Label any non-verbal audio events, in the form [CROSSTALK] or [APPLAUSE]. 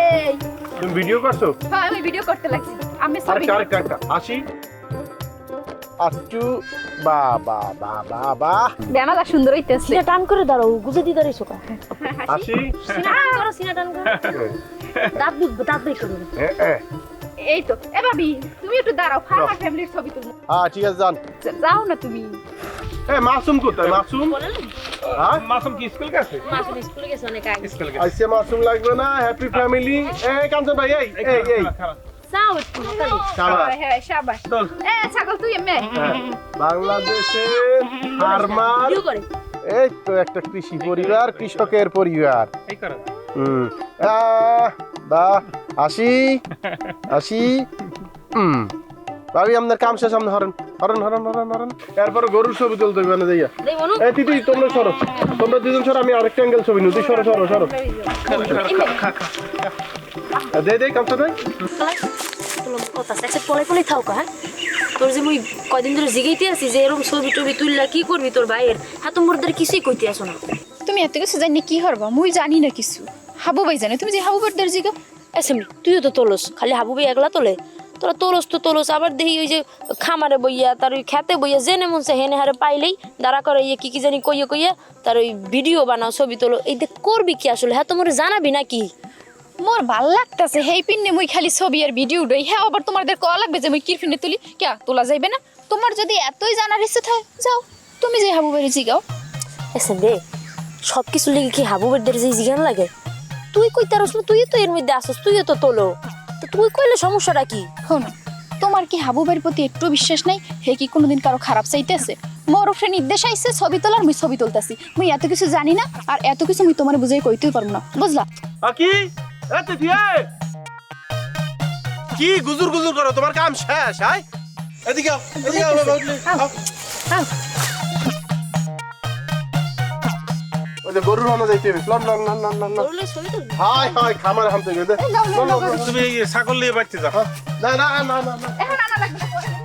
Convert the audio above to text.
এই তুমি ভিডিও করছ? হ্যাঁ আমি ভিডিও করতে লাগছি। আমি ছবি আরেকটা আরেকটা আরেকটা আসি। আচ্ছু বা বা বা বা বা। জানালা সুন্দর হইতেছে। সিনা টান করে দাঁড়াও গুজে দিয়ে দাঁড়াইছো কা আসি। সিনা টান করো সিনা টান করো। [LAUGHS] দাঁত দুধ দাঁত বের করো হ্যাঁ হ্যাঁ এই তো এ ভাবি তুমি একটু দাঁড়াও ফার্মার ফ্যামিলির ছবি তুলবো। হ্যাঁ ঠিক আছে যান। যাও না তুমি। এ মাসুম কোথায় মাসুম? হ্যাঁ? মাসুম কি স্কুল গেছে? মাসুম স্কুলে গেছে অনেক আগে। স্কুল আইসে মাসুম লাগবে না হ্যাপি ফ্যামিলি এই কাঞ্চন ভাই এই এই। হ্যাঁ বাংলাদেশের ফার্মার। এই তো একটা কৃষি পরিবার কৃষকের পরিবার। হুম। আসি আসি হুম। ভাবি আপনার কাম শেষ আপনি হরেন হরেন হরেন হরেন হরেন এরপরে গরুর ছবি তুলতে হবে না যাইয়া এই দিদি তোমরা সরো। তোমরা দুজন সরো আমি আরেকটা অ্যাঙ্গেল ছবি নিই। তুই সরো সরো সরো। দে দে কামটা দে। তোর পলাই পলাই থাও কা তোর যে মুই কয়দিন ধরে জিগাইতে আছি যে এরকম ছবি টবি তুললা কি করবি তোর ভাইয়ের হ্যাঁ তো মোর দ্বারা কিছুই কইতে আসো না তুমি এত কিছু জানি কি হরবা মুই জানি না কিছু। হাবু ভাই জানে তুমি যে হাবু ভাই দর্জি গো এসেমনি তুইও তো তোলস খালি হাবুবি একলা তোলে। তোরা তোলস তো তোলস আবার দেখি ওই যে খামারে বইয়া তার ওই খেতে বইয়া জেনে মনসে হেনে হারে পাইলেই দাঁড়া করে ইয়ে কি কি জানি কইয়ে কইয়ে তার ওই ভিডিও বানাও ছবি তোলো। এই দেখ করবি কি আসলে? হ্যাঁ তোমার জানাবি নাকি? মোর ভালো লাগতাছে হেই পিন্নে মুই খালি ছবি আর ভিডিও উড়াই হ্যাঁ আবার তোমাদের কল লাগবে যে মুই কি ফিনে তুলি। কে তোলা যাইবে না? তোমার যদি এতই জানার ইচ্ছে থাকে যাও তুমি যে হাবু বাড়ি জিগাও। এসে দে সব কিছু লেগে কি হাবু দের যে জিগান লাগে? তুই কই তারস তুই তো এর মধ্যে আসস তুইও তো তোলো। তো তুই কইলে সমস্যাটা কি? শোনো তোমার কি হাবু প্রতি একটু বিশ্বাস নাই? হে কি কোনোদিন কারও খারাপ চাইতেছে? মোর উপরে নির্দেশ আইছে ছবি তোলার মুই ছবি তুলতাছি। মুই এত কিছু জানি না আর এত কিছু মুই তোমার বুঝাই কইতেই পারব না। বুঝলা? আকি এ তিথি এই। কি গুজুর গুজুর করো তোমার কাম শেষ হাই এদিকে আও, এদিকে যে গরুর হানা যাইতে হবে লন লন লন লন লন হাই হাই খামার হামতে গেছে তুমি ছাগল নিয়ে বাড়তে যাও। না না না না না। এখন আনা লাগবে না